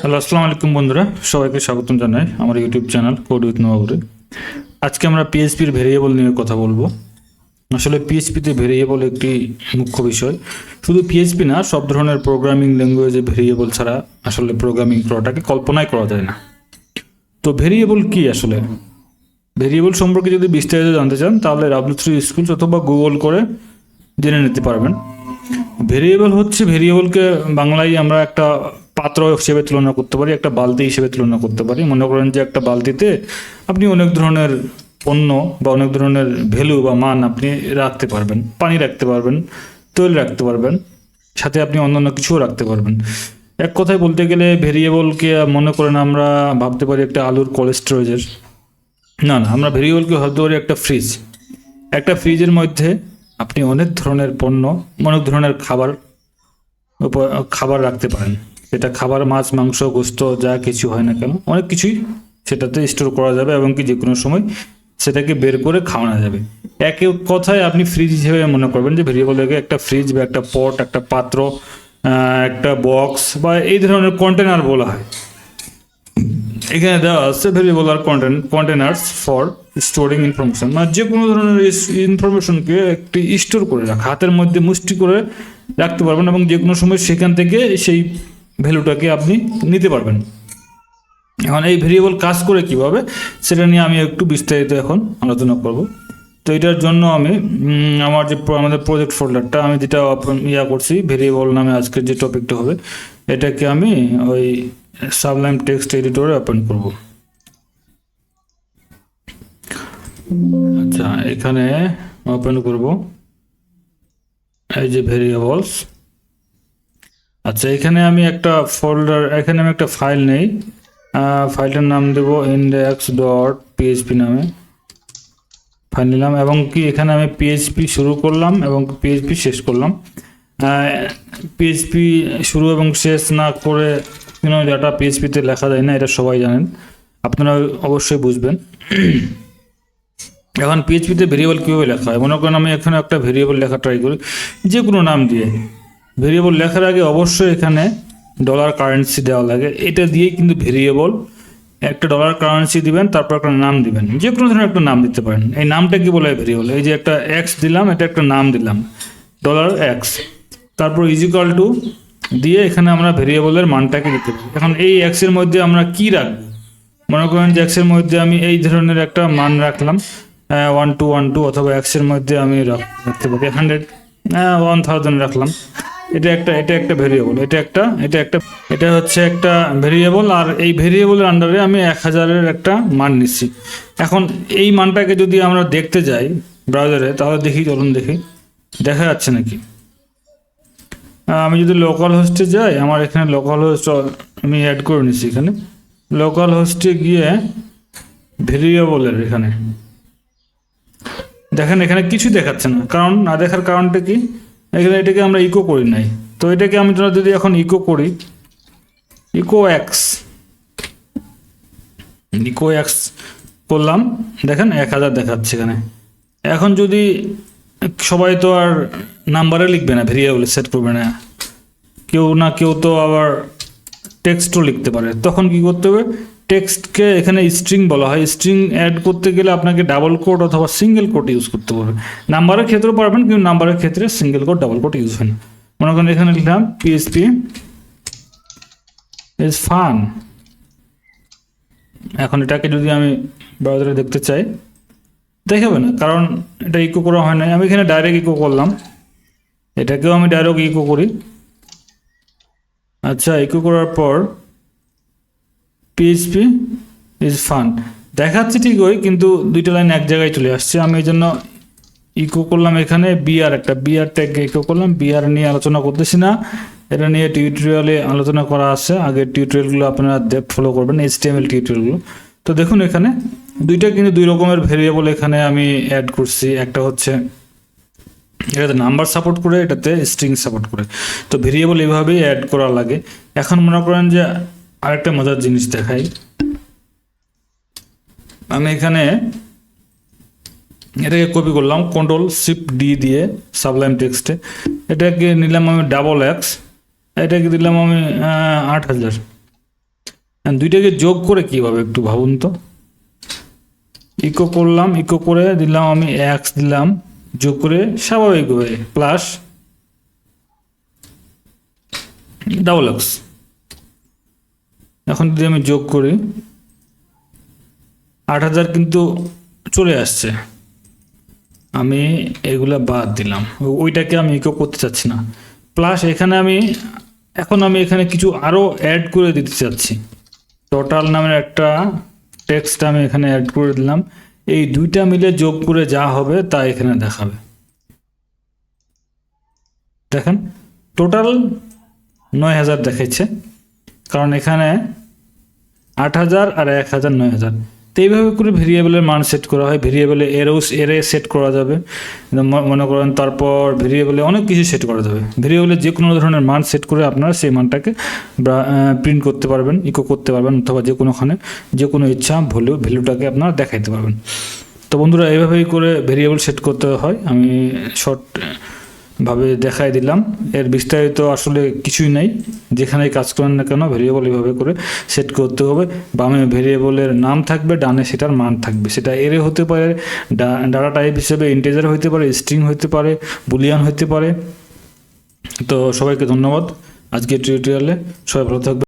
Hello, আসসালামু আলাইকুম বন্ধুরা, সবাইকে স্বাগতম জানাই আমার ইউটিউব চ্যানেল কোড উইথ নোয়াবুরে আজকে আমরা পিএইচপির ভেরিয়েবল নিয়ে কথা বলব। আসলে পিএইচপিতে ভেরিয়েবল একটি মুখ্য বিষয়। শুধু পিএইচপি না, সব ধরনের প্রোগ্রামিং ল্যাঙ্গুয়েজে ভেরিয়েবল ছাড়া আসলে প্রোগ্রামিং করাটাকে কল্পনাই করা যায় না। তো ভেরিয়েবল কি আসলে? ভেরিয়েবল সম্পর্কে যদি বিস্তারিত জানতে চান, তাহলে ডাব্লিউ থ্রি স্কুল অথবা গুগল করে জেনে নিতে পারবেন। ভেরিয়েবল হচ্ছে ভেরিয়েবলকে বাংলায় আমরা একটা পাত্র হিসেবে তুলনা করতে পারি, একটা বালতি হিসেবে তুলনা করতে পারি। মনে করেন যে একটা বালতিতে আপনি অনেক ধরনের পণ্য বা অনেক ধরনের ভ্যালু বা মান আপনি রাখতে পারবেন, পানি রাখতে পারবেন, তৈল রাখতে পারবেন, সাথে আপনি অন্যান্য কিছুও রাখতে পারবেন। এক কথায় বলতে গেলে ভেরিয়েবলকে মনে করেন আমরা ভাবতে পারি একটা আলুর কোল্ড স্টোরেজের না না, আমরা ভেরিয়েবলকে ভাবতে পারি একটা ফ্রিজ একটা ফ্রিজের মধ্যে আপনি অনেক ধরনের পণ্য, অনেক ধরনের খাবার খাবার রাখতে পারেন। সেটা খাবার, মাছ, মাংস, গোস্ত যা কিছু হয় না কেন, অনেক কিছুই সেটাতে স্টোর করা যাবে এবং কি যে কোনো সময় সেটাকে বের করে খাওয়ানো যাবে। এক কথায় আপনি ফ্রিজ হিসেবে মনে করবেন যে ভেরিয়েবলকে একটা ফ্রিজ বা একটা পট একটা পাত্র একটা বক্স বা এই ধরনের কন্টেনার বলা হয়। এখানে দেওয়া আছে variable R content containers for storing information মানে যে কোনো ধরনের ইনফরমেশনকে একটি স্টোর করে রাখা, হাতের মধ্যে মুষ্টি করে রাখতে পারবেন এবং যে কোনো সময় সেখান থেকে সেই ভ্যালুটাকে আপনি নিতে পারবেন। এখন এই ভেরিয়েবল কাজ করে কীভাবে, সেটা নিয়ে আমি একটু বিস্তারিত এখন আলোচনা করব। তো এটার জন্য আমি আমার যে আমাদের প্রজেক্ট ফোল্ডারটা আমি যেটা ইয়া করছি ভেরিয়েবল নামে আজকের যে টপিকটা হবে, এটাকে আমি ওই সাবলাইম টেক্সট এডিটরে ওপেন করব। আচ্ছা এখানে ওপেন করব। এই যে ভেরিয়েবলস আচ্ছা এখানে আমি একটা ফোল্ডার এখানে আমি একটা ফাইল নেই। ফাইলটার নাম দেব ইন্ডেক্স ডট পিএইচপি নামে। ফাইল নিলাম এবং কি এখানে আমি পিএইচপি শুরু করলাম এবং পিএইচপি শেষ করলাম। পিএইচপি শুরু এবং শেষ না করে কোনো ডাটা পিএইচপিতে লেখা যায় না, এটা সবাই জানেন। আপনারা অবশ্যই বুঝবেন। এখন পিএইচপিতে ভেরিয়েবল কীভাবে লেখা হয়? মনে করেন আমি এখানে একটা ভেরিয়েবল লেখা ট্রাই করি, যে কোনো নাম দিয়ে। ভেরিয়েবল লেখার আগে অবশ্যই এখানে ডলার কারেন্সি দেওয়া লাগে। এটা দিয়েই কিন্তু ভেরিয়েবল একটা ডলার কারেন্সি দিবেন, তারপর একটা নাম দিবেন। যে কোনো ধরনের একটা নাম দিতে পারেন। এই নামটা কি বলে ভেরিয়েবল? এই যে একটা এক্স দিলাম, এটা একটা নাম দিলাম ডলার এক্স তারপর ইজিক্যাল টু দিয়ে এখানে আমরা ভেরিয়েবলের মানটাকে দিতে পারি। এখন এই এক্সের মধ্যে আমরা কি রাখব? মনে করেন যে এক্সের মধ্যে আমি এই ধরনের একটা মান রাখলাম ওয়ান টু ওয়ান টু অথবা এক্সের মধ্যে আমি রাখতে পারি। হান্ড্রেড ওয়ান থাউজেন্ড রাখলাম। এটা একটা এটা একটা ভেরিয়েবল এটা একটা এটা একটা, এটা হচ্ছে একটা ভেরিয়েবল আর এই ভেরিয়েবলের আন্ডারে আমি এক হাজারের একটা মান নিচ্ছি। এখন এই মানটাকে যদি আমরা দেখতে যাই ব্রাউজারে তাহলে দেখি, চলুন দেখি। দেখা যাচ্ছে নাকি? আমি যদি লোকাল হোস্টে যাই, আমার এখানে লোকাল হোস্ট আমি অ্যাড করে নিচ্ছি এখানে। লোকাল হোস্টে গিয়ে ভেরিয়েবলের এখানে। দেখেন, এখানে কিছু দেখাচ্ছে না। কারণ, না দেখার কারণটা কি? এখানে এটাকে আমরা ইকো করি নাই। তো এটাকে আমি যদি এখন ইকো করি ইকো এক্স ইকো এক্স করলাম, দেখেন এক হাজার দেখাচ্ছে এখানে। এখন যদি সবাই তো আর নাম্বারে লিখবে না ভেরিয়েবল সেট করবে না, কেউ না কেউ তো আবার টেক্সটও লিখতে পারে। তখন কি করতে হবে? টেক্সটকে এখানে স্ট্রিং বলা হয়। স্ট্রিং অ্যাড করতে গেলে আপনাকে ডাবল কোড অথবা সিঙ্গেল কোড ইউজ করতে হবে। নাম্বারের ক্ষেত্রেও পারবেন, কিন্তু নাম্বারের ক্ষেত্রে single quote double quote use হয় না। মনে করেন এখানে লিখলাম পিএসপি ইজ ফান এখন এটাকে যদি আমি ব্রাউজারে দেখতে চাই দেখাবে না কারণ এটা ইকো করা হয় না আমি এখানে ডাইরেক্ট ইকো করলাম। এটাকেও আমি ডাইরেক্ট ইকো করি। আচ্ছা ইকো করার পর পিএইচপি ইজ ফান দেখাচ্ছে ঠিকই, কিন্তু দুইটা লাইন এক জায়গায় চলে আসছে। আমি এই জন্য ইকো করলাম এখানে বিআর একটা। বিআর ট্যাগ ইকো করলাম। বিআর নিয়ে আলোচনা করতেছি না। এটা নিয়ে টিউটোরিয়ালে আলোচনা করা আছে। আগের টিউটোরিয়ালগুলো আপনারা ফলো করবেন এইচটিএমএল টিউটোরিয়ালগুলো তো দেখুন এখানে, দুইটা কিন্তু দুই রকমের ভেরিয়েবল এখানে আমি অ্যাড করছি। একটা হচ্ছে এটাতে নাম্বার সাপোর্ট করে, এটাতে স্ট্রিং সাপোর্ট করে। তো ভেরিয়েবল এভাবেই অ্যাড করা লাগে। এখন মনে করেন যে আরেকটা মজার জিনিস দেখাই। আমি এখানে এটাকে কপি করলাম কন্ট্রোল শিফট ডি দিয়ে সাবলাইম টেক্সটে এটাকে নিলাম আমি ডাবল এক্স এটাকে দিলাম আমি আট হাজার। দুইটাকে যোগ করে কীভাবে একটু ভাবুন তো? ইকো করলাম ইকো করে দিলাম আমি এক্স দিলাম, যোগ করে স্বাভাবিকভাবে প্লাস ডাবল এক্স এখন যদি আমি যোগ করি, আট হাজার কিন্তু চলে আসছে। আমি এগুলা বাদ দিলাম। ওইটাকে আমি ইকো করতে চাচ্ছি না। প্লাস এখানে আমি, এখন আমি এখানে কিছু আরও অ্যাড করে দিতে চাচ্ছি। টোটাল নামের একটা টেক্সট আমি এখানে অ্যাড করে দিলাম। এই দুইটা মিলে যোগ করে যা হবে তা এখানে দেখাবে। দেখেন টোটাল নয় হাজার দেখাচ্ছে কারণ এখানে আট হাজার আর এক হাজার নয় হাজার। তো এইভাবে করে ভেরিয়েবলের মান সেট করা হয়। ভেরিয়েবলে এরও এরে সেট করা যাবে। মনে করেন তারপর ভেরিয়েবলে অনেক কিছু সেট করা যাবে। ভেরিয়েবলে যে কোনো ধরনের মান সেট করে আপনারা সেই মানটাকে প্রিন্ট করতে পারবেন ইকো করতে পারবেন, অথবা যে কোনোখানে যে কোনো ইচ্ছা ভ্যালু, ভ্যালুটাকে আপনারা দেখাইতে পারবেন। তো বন্ধুরা, এইভাবেই করে ভেরিয়েবল সেট করতে হয়। আমি শর্ট ভাবে দেখাই দিলাম। এর বিস্তারিত আসলে কিছুই নাই। যেখানে কাজ করেন না কেন ভেরিয়েবল এভাবে করে সেট করতে হবে। বামে ভেরিয়েবলের নাম থাকবে, ডানে সেটার মান থাকবে। সেটা এরে হতে পারে ডাটা টাইপ হিসেবে ইন্টেজার হতে পারে স্ট্রিং হতে পারে বুলিয়ান হতে পারে। তো সবাইকে ধন্যবাদ। আজকে টিউটোরিয়ালে সবাই ভালো থাকবে